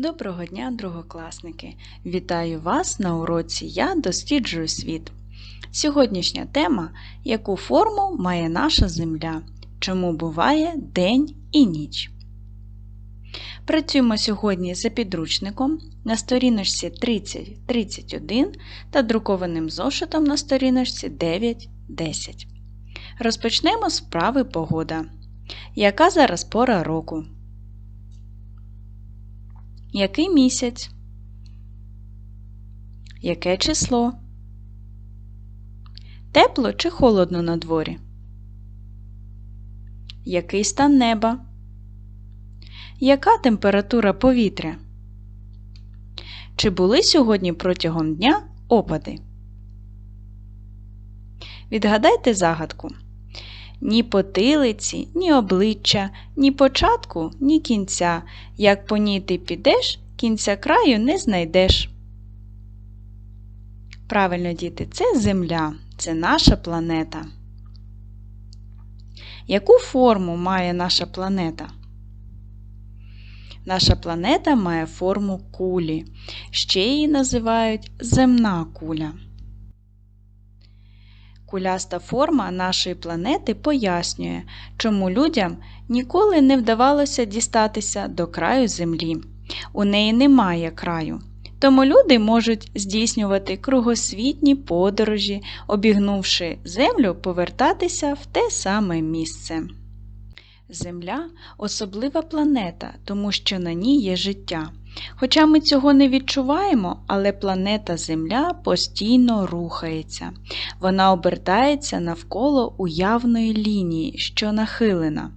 Доброго дня, другокласники! Вітаю вас на уроці Я досліджую світ. Сьогоднішня тема яку форму має наша Земля? Чому буває день і ніч? Працюємо сьогодні за підручником на сторіночці 30-31 та друкованим зошитом на сторіночці 9-10. Розпочнемо з вправи погода. Яка зараз пора року? Який місяць? Яке число? Тепло чи холодно на дворі? Який стан неба? Яка температура повітря? Чи були сьогодні протягом дня опади? Відгадайте загадку. Ні потилиці, ні обличчя, ні початку, ні кінця. Як по ній ти підеш, кінця краю не знайдеш. Правильно, діти, це Земля, це наша планета. Яку форму має наша планета? Наша планета має форму кулі. Ще її називають земна куля. Куляста форма нашої планети пояснює, чому людям ніколи не вдавалося дістатися до краю Землі. У неї немає краю. Тому люди можуть здійснювати кругосвітні подорожі, обігнувши Землю, повертатися в те саме місце. Земля особлива планета, тому що на ній є життя. Хоча ми цього не відчуваємо, але планета Земля постійно рухається. Вона обертається навколо уявної лінії, що нахилена.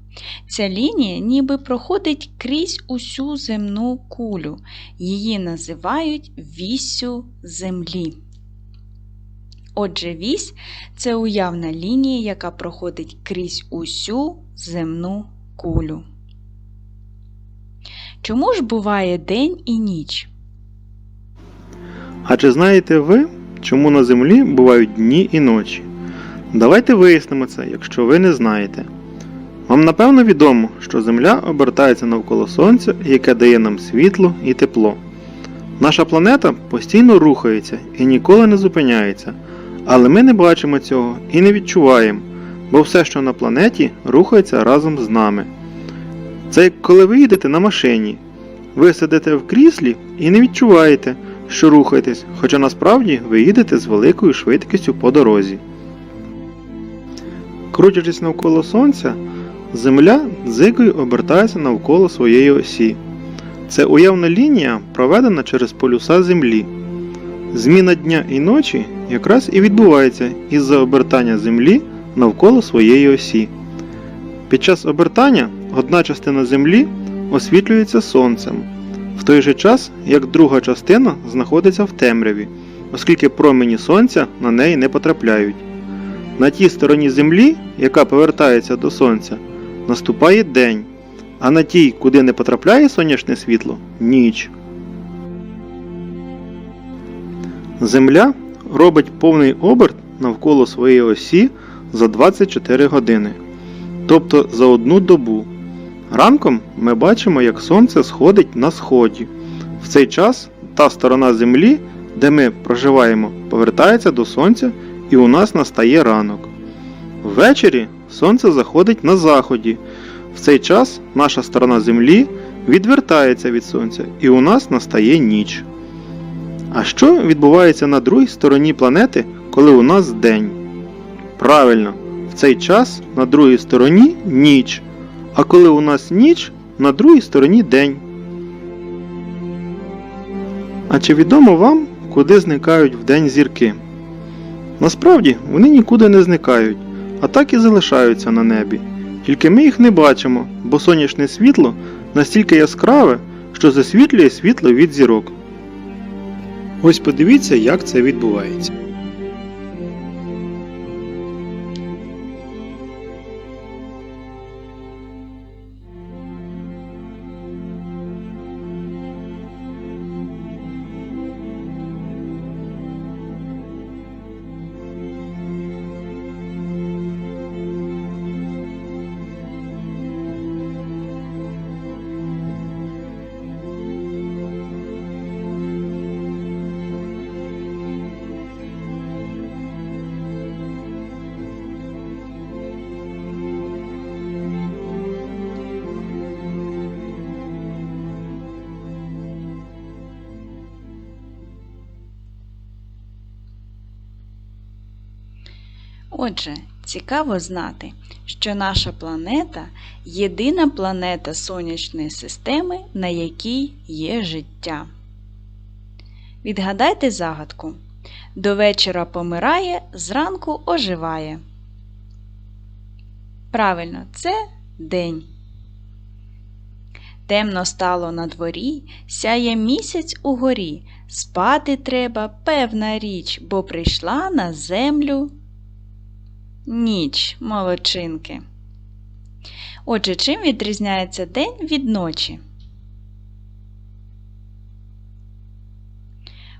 Ця лінія ніби проходить крізь усю земну кулю. Її називають віссю Землі. Отже, вісь це уявна лінія, яка проходить крізь усю земну кулю. Чому ж буває день і ніч? А чи знаєте ви, чому на землі бувають дні і ночі? Давайте вияснимо це, якщо ви не знаєте. Вам напевно відомо, що Земля обертається навколо Сонця, яке дає нам світло і тепло. Наша планета постійно рухається і ніколи не зупиняється, але ми не бачимо цього і не відчуваємо, бо все, що на планеті, рухається разом з нами. Це як коли ви їдете на машині. Ви сидите в кріслі і не відчуваєте, що рухаєтесь, хоча насправді ви їдете з великою швидкістю по дорозі. Крутячись навколо Сонця, Земля дзигою обертається навколо своєї осі. Це уявна лінія, проведена через полюса Землі. Зміна дня і ночі якраз і відбувається із-за обертання Землі навколо своєї осі. Під час обертання одна частина Землі освітлюється сонцем, в той же час як друга частина знаходиться в темряві, оскільки промені сонця на неї не потрапляють. На тій стороні Землі, яка повертається до сонця, наступає день, а на тій, куди не потрапляє сонячне світло ніч. Земля робить повний оберт навколо своєї осі за 24 години, тобто за одну добу. Ранком ми бачимо, як сонце сходить на сході. В цей час та сторона Землі, де ми проживаємо, повертається до сонця і у нас настає ранок. Ввечері сонце заходить на заході. В цей час наша сторона Землі відвертається від сонця і у нас настає ніч. А що відбувається на другій стороні планети, коли у нас день? Правильно, в цей час на другій стороні ніч. А коли у нас ніч, на другій стороні день. А чи відомо вам, куди зникають вдень зірки? Насправді вони нікуди не зникають, а так і залишаються на небі. Тільки ми їх не бачимо, бо сонячне світло настільки яскраве, що засвітлює світло від зірок. Ось подивіться, як це відбувається. Отже, цікаво знати, що наша планета єдина планета Сонячної системи, на якій є життя. Відгадайте загадку. До вечора помирає, зранку оживає. Правильно, це день. Темно стало на дворі, сяє місяць угорі. Спати треба, певна річ, бо прийшла на землю ніч, молодчинки. Отже, чим відрізняється день від ночі?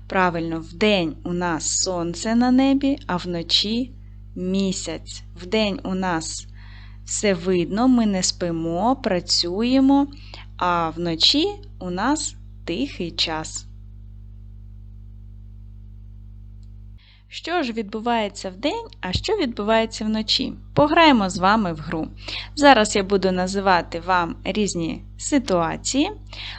Правильно, вдень у нас сонце на небі, а вночі місяць. Вдень у нас все видно, ми не спимо, працюємо, а вночі у нас тихий час. Що ж відбувається вдень, а що відбувається вночі? Пограємо з вами в гру. Зараз я буду називати вам різні ситуації,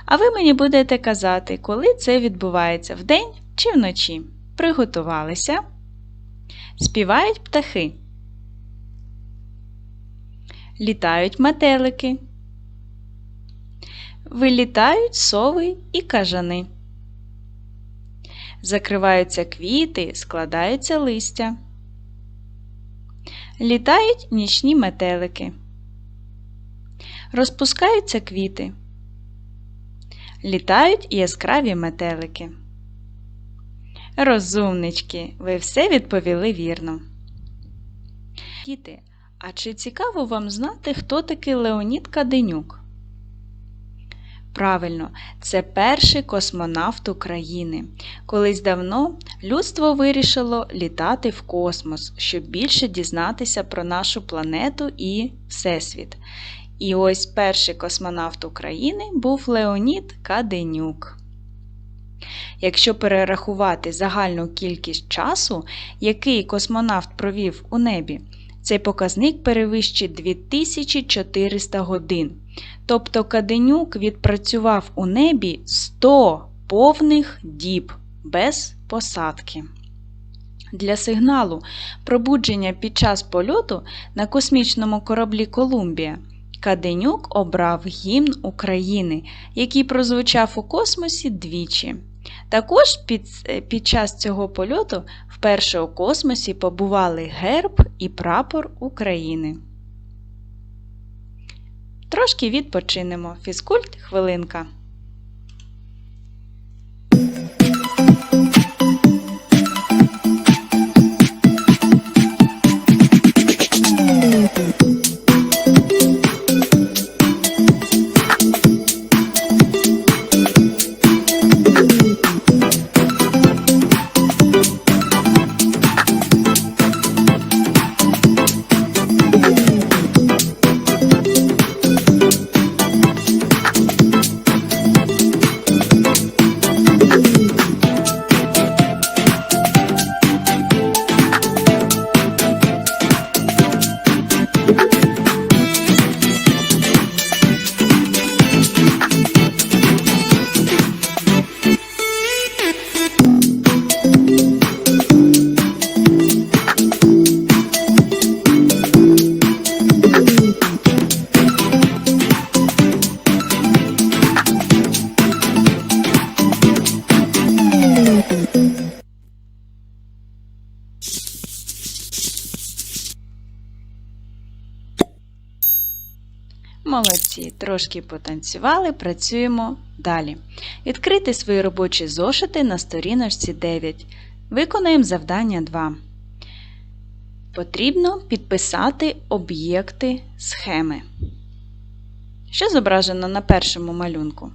а ви мені будете казати, коли це відбувається вдень чи вночі. Приготувалися. Співають птахи. Літають метелики. Вилітають сови і кажани. Закриваються квіти, складаються листя. Літають нічні метелики. Розпускаються квіти. Літають яскраві метелики. Розумнички, ви все відповіли вірно. Діти, а чи цікаво вам знати, хто такий Леонід Каденюк? Правильно, це перший космонавт України. Колись давно людство вирішило літати в космос, щоб більше дізнатися про нашу планету і Всесвіт. І ось перший космонавт України був Леонід Каденюк. Якщо перерахувати загальну кількість часу, який космонавт провів у небі, цей показник перевищить 2400 годин. Тобто Каденюк відпрацював у небі 100 повних діб без посадки. Для сигналу пробудження під час польоту на космічному кораблі Колумбія Каденюк обрав гімн України, який прозвучав у космосі двічі. Також під, під час цього польоту вперше у космосі побували герб і прапор України. Трошки відпочинемо. Фізкульт хвилинка. Трошки потанцювали, працюємо далі. Відкрити свої робочі зошити на сторіночці 9. Виконуємо завдання 2. Потрібно підписати об'єкти схеми. Що зображено на першому малюнку?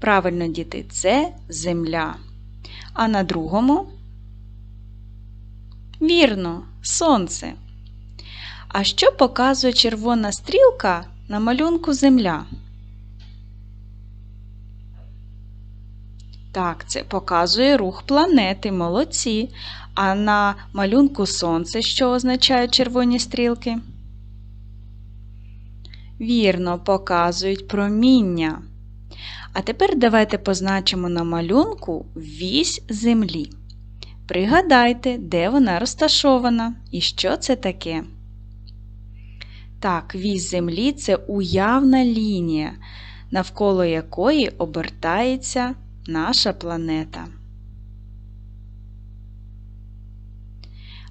Правильно, діти, це земля. А на другому? Вірно, сонце. А що показує червона стрілка на малюнку Земля? Так, це показує рух планети, молодці. А на малюнку Сонце, що означають червоні стрілки? Вірно, показують проміння. А тепер давайте позначимо на малюнку вісь Землі. Пригадайте, де вона розташована і що це таке. Так, вісь Землі це уявна лінія, навколо якої обертається наша планета.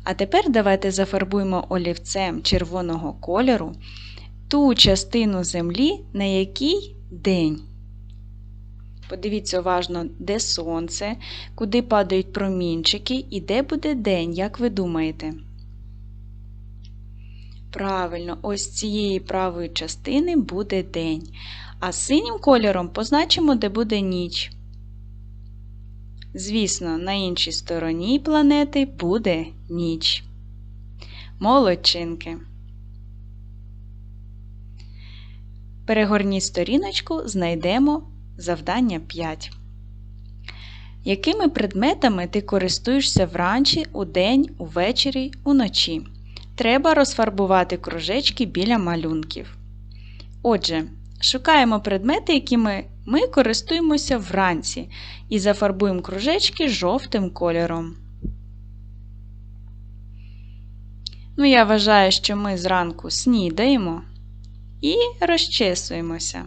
А тепер давайте зафарбуємо олівцем червоного кольору ту частину Землі, на якій день. Подивіться уважно, де сонце, куди падають промінчики і де буде день, як ви думаєте? Правильно, ось цієї правої частини буде день. А синім кольором позначимо, де буде ніч. Звісно, на іншій стороні планети буде ніч. Молодчинки. Перегорніть сторіночку, знайдемо завдання 5. Якими предметами ти користуєшся вранці, удень, увечері, уночі? Треба розфарбувати кружечки біля малюнків. Отже, шукаємо предмети, якими ми користуємося вранці, і зафарбуємо кружечки жовтим кольором. Ну, я вважаю, що ми зранку снідаємо і розчесуємося.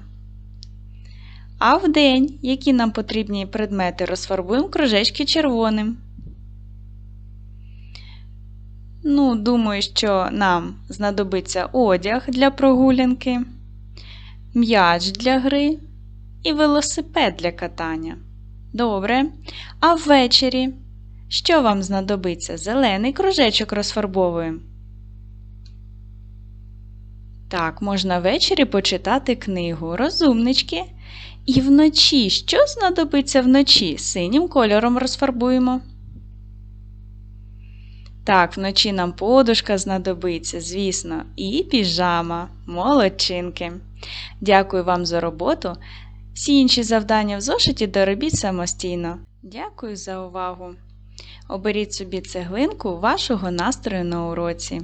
А вдень, які нам потрібні предмети, розфарбуємо кружечки червоним. Ну, думаю, що нам знадобиться одяг для прогулянки, м'яч для гри і велосипед для катання. Добре. А ввечері що вам знадобиться? Зелений кружечок розфарбовуємо. Так, можна ввечері почитати книгу Розумнички. І вночі що знадобиться вночі? Синім кольором розфарбуємо. Так, вночі нам подушка знадобиться, звісно, і піжама, молодчинки. Дякую вам за роботу. Всі інші завдання в зошиті доробіть самостійно. Дякую за увагу! Оберіть собі цеглинку вашого настрою на уроці.